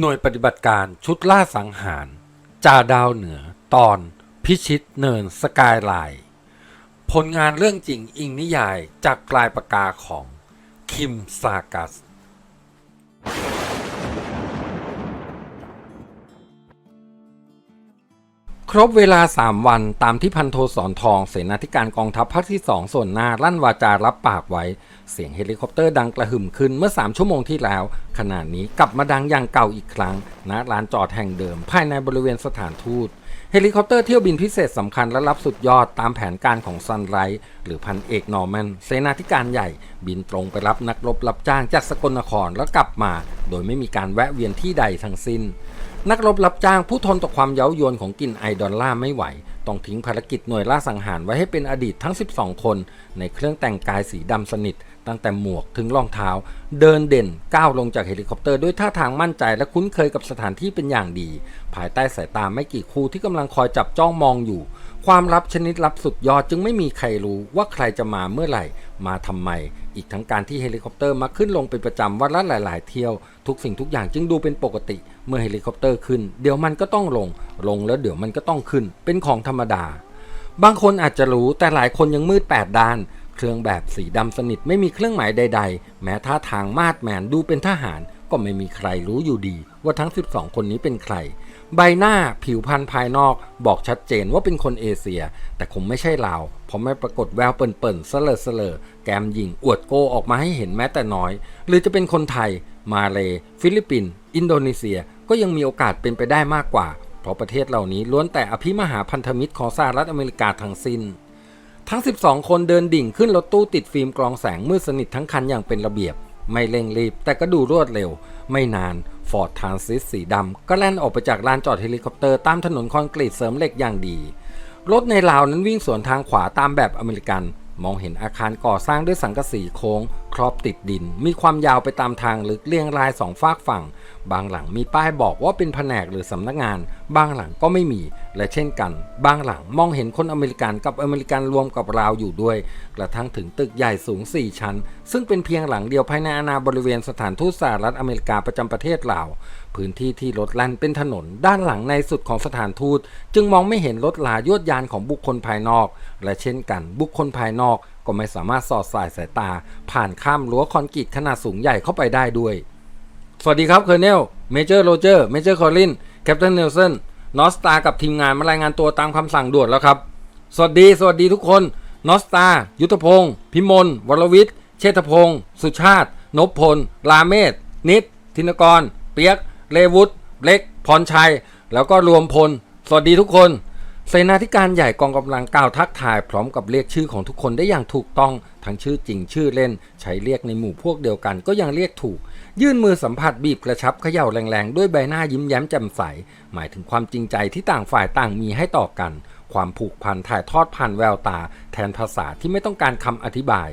หน่วยปฏิบัติการชุดล่าสังหาร จ่าดาวเหนือ ตอนพิชิตเนินสกายไลน์ผลงานเรื่องจริงอิงนิยายจากปลายปากกาของ คิมซากัส รบเวลา 3 วันตามที่พันโทสอนทอง เสนาธิการกองทัพภาคที่ 2 ส่วนหน้าลั่นวาจารับปากไว้ เสียงเฮลิคอปเตอร์ดังกระหึ่มขึ้นเมื่อ 3 ชั่วโมงที่แล้ว ขณะนี้กลับมาดังอย่างเก่าอีกครั้งณลานจอดแห่งเดิม ภายในบริเวณสถานทูต เฮลิคอปเตอร์เที่ยวบินพิเศษสำคัญและรับสุดยอดตามแผนการของซันไรหรือพันเอกนอร์แมนเสนาธิการใหญ่ บินตรงไปรับนักรบรับจ้างจากสกลนครแล้วกลับมา โดยไม่มีการแวะเวียนที่ใดทั้งสิ้น นักรบรับจ้างผู้ทนต่อความเย้ายวนของกลิ่นไอดอลล่าไม่ไหว ต้องทิ้งภารกิจหน่วยล่าสังหารไว้ให้เป็นอดีตทั้ง 12 คน ในเครื่องแต่งกายสีดำสนิท ตั้งแต่หมวกถึงรองเท้า เดินเด่นก้าวลงจากเฮลิคอปเตอร์ด้วยท่าทางมั่นใจและคุ้นเคยกับสถานที่เป็นอย่างดี ภายใต้สายตาไม่กี่คู่ที่กำลังคอยจับจ้องมองอยู่ ความลับชนิดลับสุดยอดจึงไม่มีใครรู้ว่าใครจะมาเมื่อไหร่ มาทำไม อีกทั้งการที่เฮลิคอปเตอร์มาขึ้นลงเป็นประจำวันละหลาย ๆ เที่ยว ทุกสิ่งทุกอย่างจึงดูเป็นปกติ เมื่อเฮลิคอปเตอร์ขึ้น เดี๋ยวมันก็ต้องลง ลงแล้วเดี๋ยวมันก็ต้องขึ้น เป็นของธรรมดา บางคนอาจจะรู้แต่หลายคนยังมืดแปดด้าน เครื่องแบบสีดำสนิทไม่มีเครื่องหมายใด ๆ แม้ท่าทางมาดแมนดูเป็นทหาร ก็ไม่มีใครรู้อยู่ดี ว่าทั้ง 12 คนนี้เป็นใคร ใบหน้าผิวพรรณภายนอกบอกชัดเจนว่าเป็นคนเอเชีย แต่คงไม่ใช่ลาวเพราะไม่ปรากฏแววเปิ่นๆเสลอเสลอแกมหญิงอวดโกออกมาให้เห็นแม้แต่น้อย หรือจะเป็นคนไทย มาเล ฟิลิปปินส์อินโดนีเซียก็ยังมีโอกาสเป็นไปได้มากกว่า เพราะประเทศเหล่านี้ล้วนแต่อภิมหาพันธมิตรของสหรัฐอเมริกาทั้งสิ้น ทั้ง 12 คนเดินดิ่งขึ้นรถตู้ติดฟิล์มกรองแสงมืดสนิททั้งคันอย่างเป็นระเบียบ ไม่เร่งรีบแต่ก็ดูรวดเร็ว ไม่นาน ฟอร์ดทรานซิสสีดำก็แล่นออกไปจากลานจอดเฮลิคอปเตอร์ตามถนนคอนกรีตเสริมเหล็กอย่างดี รถในลาวนั้นวิ่งสวนทางขวาตามแบบอเมริกัน มองเห็นอาคารก่อสร้างด้วยสังกะสีโค้ง ครอบติดดิน มีความยาวไปตามทางลึกเรียงรายสองฝากฝั่ง บางหลังมีป้ายบอกว่าเป็นแผนกหรือสำนักงาน บางหลังก็ไม่มี และเช่นกัน บางหลังมองเห็นคนอเมริกันกับอเมริกันรวมกับลาวอยู่ด้วย กระทั่งถึงตึกใหญ่สูง 4 ชั้น ซึ่งเป็นเพียงหลังเดียวภายในอาณาบริเวณสถานทูตสหรัฐอเมริกาประจำประเทศลาว พื้นที่ที่รถแล่นเป็นถนนด้านหลังในสุดของสถานทูต จึงมองไม่เห็นรถลายวดยานของบุคคลภายนอก และเช่นกันบุคคลภายนอกก็ไม่สามารถสอดสายสายตา ผ่านข้ามรั้วคอนกรีตขนาดสูงใหญ่เข้าไปได้ด้วย สวัสดีครับเคอร์เนลเมเจอร์โรเจอร์เมเจอร์คอลินแคปเทนเนลสันนอสตากับทีมงานมารายงานตัวตามคำสั่งด่วนแล้วครับ สวัสดีสวัสดีทุกคนนอสตา ยุทธพงศ์พิมล วรวิทย์ เชษฐพงศ์ สุชาติ นพพล ลาเมศ นิด ธินกร เปียก เลวุฒิเล็ก พรชัย แล้วก็รวมพล สวัสดีทุกคน เสนาธิการใหญ่กองกำลังกล่าวทักทายพร้อมกับเรียกชื่อของทุกคนได้อย่างถูกต้อง ทั้งชื่อจริงชื่อเล่น ใช้เรียกในหมู่พวกเดียวกันก็ยังเรียกถูก ยื่นมือสัมผัสบีบกระชับเขย่าแรงๆ ด้วยใบหน้ายิ้มแย้มแจ่มใส หมายถึงความจริงใจที่ต่างฝ่ายต่างมีให้ต่อกัน ความผูกพันถ่ายทอดผ่านแววตา แทนภาษาที่ไม่ต้องการคำอธิบาย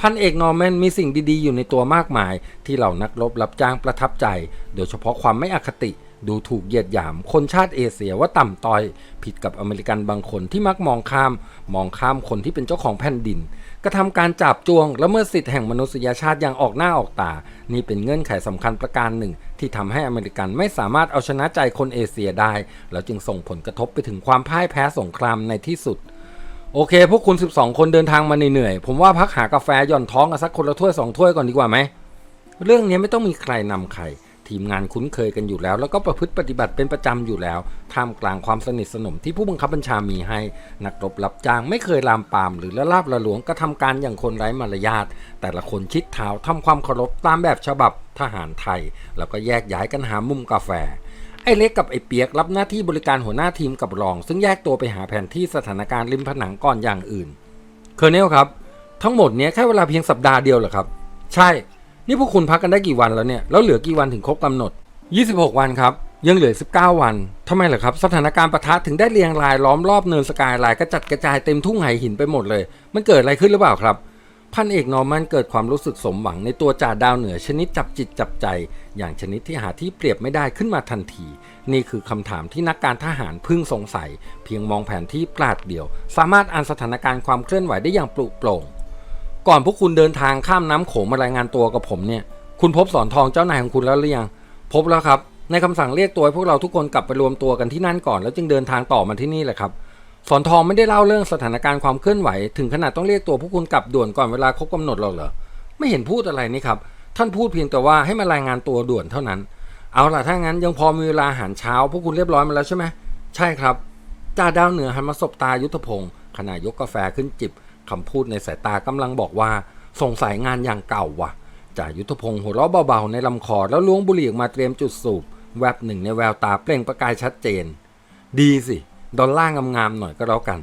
พันเอกนอร์แมนมีสิ่งดีๆ อยู่ในตัวมากมาย ที่เหล่านักรบรับจ้างประทับใจ โดยเฉพาะความไม่อคติดูถูกเหยียดหยาม คนชาติเอเชียว่าต่ำต้อย ผิดกับอเมริกันบางคนที่มักมองข้าม มองข้ามคนที่เป็นเจ้าของแผ่นดิน กระทำการจับจวงและเมื่อสิทธิแห่งมนุษยชาติอย่างออกหน้าออกตา นี่เป็นเงื่อนไขสำคัญประการหนึ่ง ที่ทำให้อเมริกันไม่สามารถเอาชนะใจคนเอเชียได้ แล้วจึงส่งผลกระทบไปถึงความพ่ายแพ้สงครามในที่สุด โอเค พวกคุณ 12 คนเดินทางมาเหนื่อยๆผมว่าพักหากาแฟหย่อนท้องกันสักคนละถ้วยสองถ้วยก่อนดีกว่าไหม เรื่องนี้ไม่ต้องมีใครนำใคร ทีมงานคุ้นเคยกันอยู่แล้ว แล้วก็ประพฤติปฏิบัติเป็นประจำอยู่แล้ว ท่ามกลางความสนิทสนมที่ผู้บังคับบัญชามีให้ นักรบรับจ้างไม่เคยลามปาม หรือละลาบละหลวงกระทำการอย่างคนไร้มารยาท แต่ละคนชิดเท้าทำความเคารพตามแบบฉบับทหารไทย แล้วก็แยกย้ายกันหามุมกาแฟ ไอ้เล็กกับไอ้เปียกรับหน้าที่บริการหัวหน้าทีมกับรอง ซึ่งแยกตัวไปหาแผนที่สถานการณ์ริมผนังก่อนอย่างอื่น เคอร์เนลครับ ทั้งหมดเนี้ยแค่เวลาเพียงสัปดาห์เดียวเหรอครับ ใช่ นี่พวกคุณพักกันได้กี่วันแล้วเนี่ย แล้วเหลือกี่วันถึงครบกำหนด 26 วันครับ ยังเหลือ 19 วันทำไมเหรอครับ สถานการณ์ประทะถึงได้เรียงรายล้อมรอบเนินสกายไลน์กระจัดกระจายเต็มทุ่งไหหินไปหมดเลย มันเกิดอะไรขึ้นหรือเปล่าครับ พันเอกนอร์มันเกิดความรู้สึกสมหวังในตัวจ่าดาวเหนือชนิดจับจิตจับใจ อย่างชนิดที่หาที่เปรียบไม่ได้ขึ้นมาทันที นี่คือคำถามที่นักการทหารพึงสงสัย เพียงมองแผนที่ปราดเดียว สามารถอ่านสถานการณ์ความเคลื่อนไหวได้อย่างปลุกโปร่ง ก่อนพวกคุณเดินทางข้ามน้ำโขงมารายงานตัวกับผมเนี่ย คุณพบสอนทองเจ้านายของคุณแล้วหรือยัง พบแล้วครับ ในคำสั่งเรียกตัวให้พวกเราทุกคนกลับไปรวมตัวกันที่นั่นก่อน แล้วจึงเดินทางต่อมาที่นี่แหละครับ สอนทองไม่ได้เล่าเรื่องสถานการณ์ความเคลื่อนไหว ถึงขนาดต้องเรียกตัวพวกคุณกลับด่วนก่อนเวลาครบกำหนดหรอกเหรอ ไม่เห็นพูดอะไรนี่ครับ ท่านพูดเพียงแต่ว่าให้มารายงานตัวด่วนเท่านั้น เอาล่ะถ้างั้นยังพอมีเวลาอาหารเช้า พวกคุณเรียบร้อยมาแล้วใช่ไหมใช่ครับจ่าดาวเหนือหันมาสบตายุทธพงศ์ขณะยกกาแฟขึ้นจิบคำพูดในสายตากำลังบอกว่าสงสัยงานอย่างเก่าว่ะจ่ายุทธพงศ์หัวเราะเบาๆในลำคอแล้วล้วงบุหรี่ออกมาเตรียมจุดสูบ แวบหนึ่งในแววตาเปล่งประกายชัดเจน ดีสิ ดอลล่าร์งามๆหน่อยก็แล้วกัน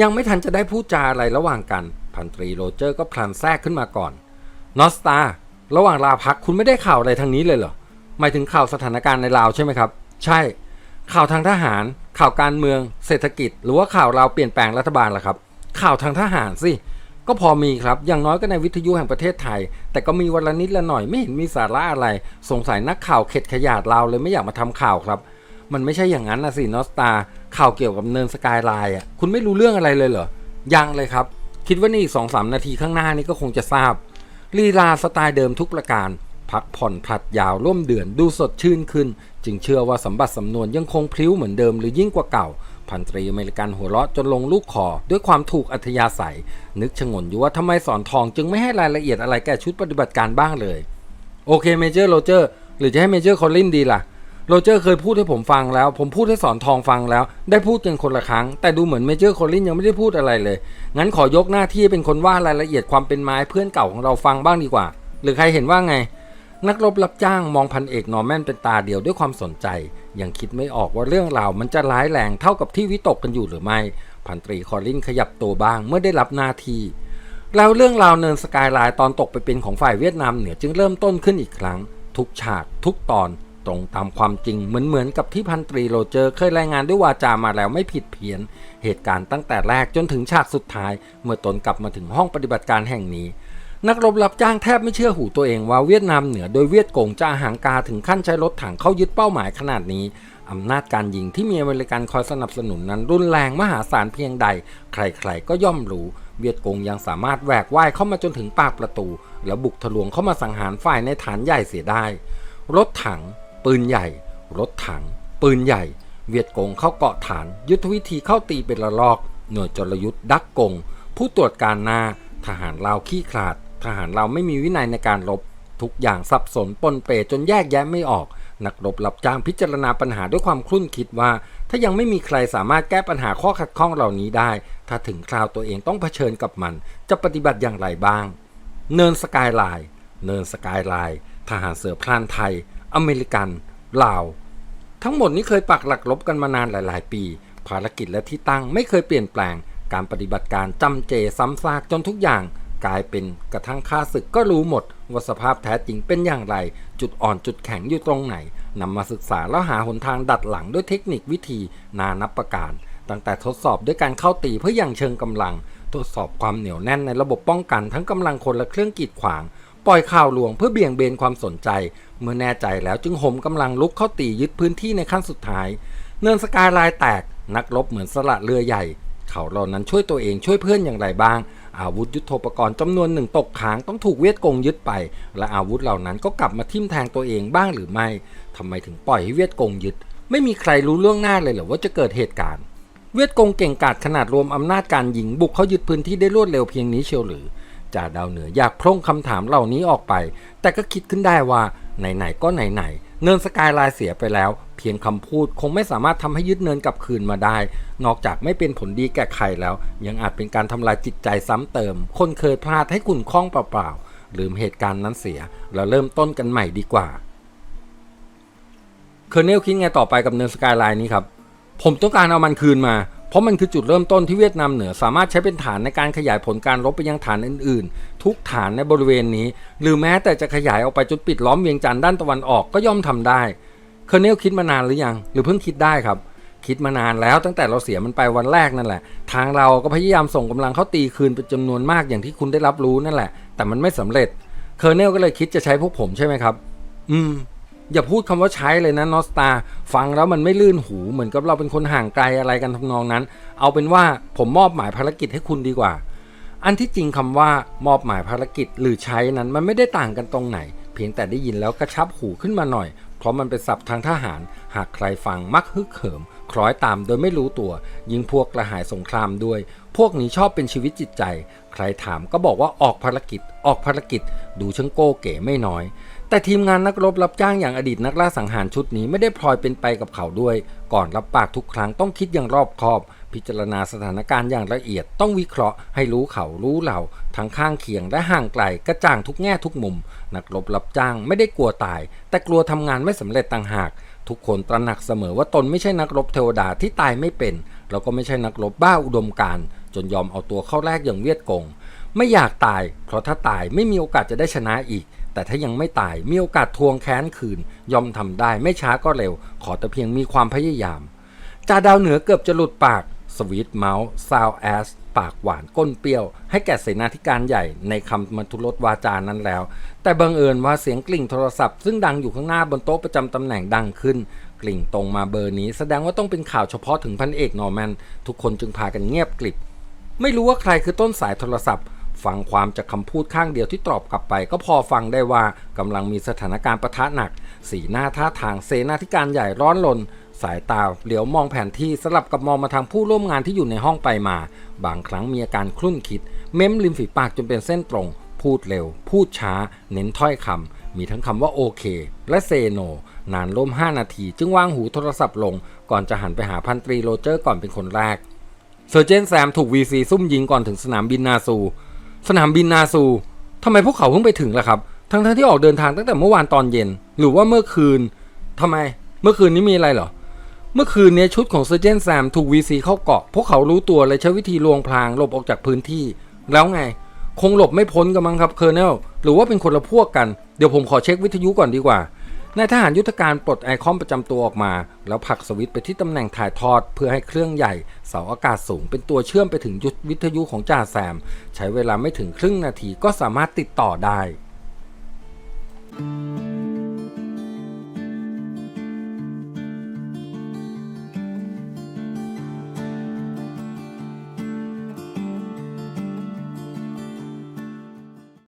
ยังไม่ทันจะได้พูดจาอะไรระหว่างกัน พันตรีโรเจอร์ก็พลันแทรกขึ้นมาก่อน นอสตาระหว่างลาพักคุณไม่ได้ข่าวอะไรทางนี้เลยเหรอ หมายถึงข่าวสถานการณ์ในลาวใช่ไหมครับ ใช่ ข่าวทางทหาร ข่าวการเมือง เศรษฐกิจ หรือว่าข่าวเราวเปลี่ยนแปลงรัฐบาลล่ะครับ ข่าวทางทหารสิ ก็พอมีครับ อย่างน้อยก็ในวิทยุแห่งประเทศไทย แต่ก็มีวันละนิดละหน่อยไม่เห็นมีสาระอะไร สงสัยนักข่าวเข็ดขยาดเราเลยไม่อยากมาทำข่าวครับ มันไม่ใช่อย่างนั้นนะสินอสตาข่าวเกี่ยวกับเนินสกายไลน์อะคุณไม่รู้เรื่องอะไรเลยเหรอ ยังเลยครับ คิดว่านี่อีกสองสามนาทีข้างหน้านี้ก็คงจะทราบลีลาสไตล์เดิมทุกประการ พักผ่อนผลัดยาวร่วมเดือนดูสดชื่นขึ้น จึงเชื่อว่าสมบัติสำนวนยังคงพลิ้วเหมือนเดิมหรือยิ่งกว่าเก่า พันตรีอเมริกันหัวเราะจนลงลูกคอด้วยความถูกอัธยาศัย นึกชงนอยู่ว่าทำไมสอนทองจึงไม่ให้รายละเอียดอะไรแก่ชุดปฏิบัติการบ้างเลย โอเคเมเจอร์โรเจอร์หรือจะให้เมเจอร์คอลลินดีล่ะ โรเจอร์เคยพูดให้ผมฟังแล้ว ผมพูดให้สอนทองฟังแล้ว ได้พูดกันคนละครั้ง แต่ดูเหมือนเมเจอร์คอลลินยังไม่ได้พูดอะไรเลย งั้นขอยกหน้าที่เป็นคนว่ารายละเอียดความเป็นไม้เพื่อนเก่าของเราฟังบ้างดีกว่า หรือใครเห็นว่าไง นักรบรับจ้างมองพันเอกนอร์แมนเป็นตาเดียวด้วยความสนใจ ยังคิดไม่ออกว่าเรื่องราวมันจะร้ายแรงเท่ากับที่วิตกกันอยู่หรือไม่ พันตรีคอลลินขยับตัวบ้างเมื่อได้รับหน้าที่ แล้วเรื่องราวเนินสกายไลน์ตอนตกไปเป็นของฝ่ายเวียดนามเหนือจึงเริ่มต้นขึ้นอีกครั้ง ทุกฉาก ทุกตอน ตรงตามความจริงเหมือนเหมือนกับที่พันตรีโรเจอร์เคยรายงานด้วยวาจามาแล้วไม่ผิดเพี้ยน เหตุการณ์ตั้งแต่แรกจนถึงฉากสุดท้าย เมื่อตนกลับมาถึงห้องปฏิบัติการแห่งนี้ นักรบรับจ้างแทบไม่เชื่อหูตัวเองว่าเวียดนามเหนือโดยเวียดกงจะาหางกาถึงขั้นใช้รถถังเข้ายึดเป้าหมายขนาดนี้อำนาจการยิงที่มีอเมริกันคอยสนับสนุนนั้นรุนแรงมหาศาลเพียงใด ใครๆก็ย่อมรู้เวียดกงยังสามารถแหวกว่ายเข้ามาจนถึงปากประตู แล้วบุกทะลวงเข้ามาสังหารฝ่ายในฐานใหญ่เสียได้ รถถัง ปืนใหญ่ รถถัง ปืนใหญ่ เวียดกงเข้าเกาะฐาน ยุทธวิธีเข้าตีเป็นระลอก หน่วยจรยุทธ์ดักกง ผู้ตรวจการนา ทหารลาวขี้ขลาด ทหารเราวไม่มีวินัยในการรบ ทุกอย่างสับสนปนเปจนแยกแยะไม่ออก นักรบรับจ้างพิจารณาปัญหาด้วยความคลุ่นคิดว่า ถ้ายังไม่มีใครสามารถแก้ปัญหาข้อขัดข้องเหล่านี้ได้ ถ้าถึงคราวตัวเองต้องเผชิญกับมัน จะปฏิบัติอย่างไรบ้าง เนินสกายไลน์เนินสกายไลน์ทหารเสือพรานไทย อเมริกันลาว ทั้งหมดนี้เคยปักหลักรบกันมานานหลาย ๆ ปี ภารกิจและที่ตั้งไม่เคยเปลี่ยนแปลง การปฏิบัติการจำเจซ้ำซากจนทุกอย่าง กลายเป็นกระทั่งข้าศึกก็รู้หมดว่าสภาพแท้จริงเป็นอย่างไร จุดอ่อนจุดแข็งอยู่ตรงไหนนำมาศึกษาแล้วหาหนทางดัดหลังด้วยเทคนิควิธีนานับประการ ตั้งแต่ทดสอบด้วยการเข้าตีเพื่อยังเชิงกำลัง ทดสอบความเหนียวแน่นในระบบป้องกันทั้งกำลังคนและเครื่องกีดขวาง ปล่อยข่าวลวงเพื่อเบี่ยงเบนความสนใจ เมื่อแน่ใจแล้วจึงห่มกำลังลุกเข้าตียึดพื้นที่ในขั้นสุดท้าย เนินสกายไลน์แตก นักรบเหมือนสละเรือใหญ่ เขาเหล่านั้นช่วยตัวเองช่วยเพื่อนอย่างไรบ้าง อาวุธยุโทโธปกรณ์จำนวนหนึ่งตกค้างต้องถูกเวียดกงยึดไป และอาวุธเหล่านั้นก็กลับมาทิ่มแทงตัวเองบ้างหรือไม่ทำไมถึงปล่อยให้เวียดกงยึด ไม่มีใครรู้ล่วงหน้าเลยเหรอว่าจะเกิดเหตุการณ์เวียดกงเก่งกาจขนาดรวมอำนาจการยิงบุกเขายึดพื้นที่ได้รวดเร็วเพียงนี้เชียวหรือ จ่าดาวเหนืออยากพร่งคำถามเหล่านี้ออกไป แต่ก็คิดขึ้นได้ว่าไหนๆก็ไหนๆเนินสกายไลน์เสียไปแล้ว เพียงคำพูดคงไม่สามารถทำให้ยึดเนินกลับคืนมาได้ นอกจากไม่เป็นผลดีแก่ใครแล้ว ยังอาจเป็นการทำลายจิตใจซ้ำเติม คนเคยพลาดให้ขุ่นข้องเปล่าๆลืมเหตุการณ์นั้นเสียแล้วเริ่มต้นกันใหม่ดีกว่าเคอร์เนลคิดไงต่อไปกับเนินสกายไลน์นี้ครับผมต้องการเอามันคืนมา เพราะมันคือจุดเริ่มต้นที่เวียดนามเหนือสามารถใช้เป็นฐานในการขยายผลการรบไปยังฐานอื่นๆ ทุกฐานในบริเวณนี้ หรือแม้แต่จะขยายออกไปจนปิดล้อมเวียงจันทร์ด้านตะวันออกก็ย่อมทำได้เคอร์เนลคิดมานานหรือยัง หรือเพิ่งคิดได้ครับ คิดมานานแล้วตั้งแต่เราเสียมันไปวันแรกนั่นแหละ ทางเราก็พยายามส่งกำลังเข้าตีคืนเป็นจำนวนมากอย่างที่คุณได้รับรู้นั่นแหละ แต่มันไม่สำเร็จเคอร์เนลก็เลยคิดจะใช้พวกผมใช่ไหมครับ อืม อย่าพูดคำว่าใช้เลยนะนอสตาฟังแล้วมันไม่ลื่นหูเหมือนกับเราเป็นคนห่างไกลอะไรกันทำนองนั้น เอาเป็นว่าผมมอบหมายภารกิจให้คุณดีกว่า อันที่จริงคำว่ามอบหมายภารกิจหรือใช้นั้นมันไม่ได้ต่างกันตรงไหน เพียงแต่ได้ยินแล้วกระชับหูขึ้นมาหน่อย เพราะมันเป็นศัพท์ทางทหาร หากใครฟังมักฮึกเหิม คล้อยตามโดยไม่รู้ตัว ยิ่งพวกกระหายสงครามด้วย พวกนี้ชอบเป็นชีวิตจิตใจ ใครถามก็บอกว่าออกภารกิจ ออกภารกิจ ดูช่างโก้เก๋ไม่น้อย แต่ทีมงานนักรบรับจ้างอย่างอดีตนักล่าสังหารชุดนี้ไม่ได้พลอยเป็นไปกับเขาด้วย ก่อนรับปากทุกครั้งต้องคิดอย่างรอบคอบ พิจารณาสถานการณ์อย่างละเอียดต้องวิเคราะห์ให้รู้เขารู้เราทั้งข้างเคียงและห่างไกลกระจ่างทุกแง่ทุกมุม นักรบรับจ้างไม่ได้กลัวตาย แต่กลัวทำงานไม่สำเร็จต่างหากทุกคนตระหนักเสมอว่าตนไม่ใช่นักรบเทวดาที่ตายไม่เป็น แล้วก็ไม่ใช่นักรบบ้าอุดมการ์จนยอมเอาตัวเข้าแลกอย่างเวียดกง ไม่อยากตาย เพราะถ้าตายไม่มีโอกาสจะได้ชนะอีก แต่ถ้ายังไม่ตายมีโอกาสทวงแค้นคืน ยอมทำได้ไม่ช้าก็เร็ว ขอแต่เพียงมีความพยายามจ่าดาวเหนือเกือบจะหลุดปากสวีทเมาส์ซาวแอสปากหวานก้นเปรี้ยว ให้แก่เสนาธิการใหญ่ในคำมัทุรสวาจานั้นแล้ว แต่บังเอิญว่าเสียงกลิ่งโทรศัพท์ ซึ่งดังอยู่ข้างหน้าบนโต๊ะประจำตำแหน่งดังขึ้น กลิ่งตรงมาเบอร์นี้ แสดงว่าต้องเป็นข่าวเฉพาะถึงพันเอกนอร์แมนทุกคนจึงพากันเงียบกลิบ ไม่รู้ว่าใครคือต้นสายโทรศัพท์ ฟังความจากคำพูดข้างเดียวที่ตอบกลับไป ก็พอฟังได้ว่ากำลังมีสถานการณ์ประทะหนัก สีหน้าท่าทางเสนาธิการใหญ่ร้อนรนสายตาเหลียวมองแผนที่สลับกับมองมาทางผู้ร่วมงานที่อยู่ในห้องไปมา บางครั้งมีอาการคลุ่นคิด เม้มริมฝีปากจนเป็นเส้นตรง พูดเร็ว พูดช้า เน้นถ้อยคำมีทั้งคำว่าโอเค และเซโน นานร่วม5 นาที จึงวางหูโทรศัพท์ลง ก่อนจะหันไปหาพันตรีโรเจอร์ก่อนเป็นคนแรกเซอร์เจนแซมถูก VC ซุ่มยิงก่อนถึงสนามบินนาซู สนามบินนาซูทำไมพวกเขาเพิ่งไปถึงล่ะครับ ทั้งๆทที่ออกเดินทางตั้งแต่เมื่อวานตอนเย็น หรือว่าเมื่อคืนทำไม เมื่อคืนนี้มีอะไรเหรอ เมื่อคืนนี้ชุดของเซอร์เจนแซมถูกวีซีเข้าเกาะ พวกเขารู้ตัวเลยใช้วิธีลวงพรางหลบออกจากพื้นที่ แล้วไง คงหลบไม่พ้นกันมั้งครับเคอร์เนล หรือว่าเป็นคนละพวกกัน เดี๋ยวผมขอเช็ควิทยุก่อนดีกว่า นายทหารยุทธการปลดไอคอนประจำตัวออกมา แล้วผลักสวิตไปที่ตำแหน่งถ่ายทอดเพื่อให้เครื่องใหญ่ เสาอากาศสูงเป็นตัวเชื่อมไปถึงยุทธวิทยุของจ่าแซม ใช้เวลาไม่ถึงครึ่งนาทีก็สามารถติดต่อได้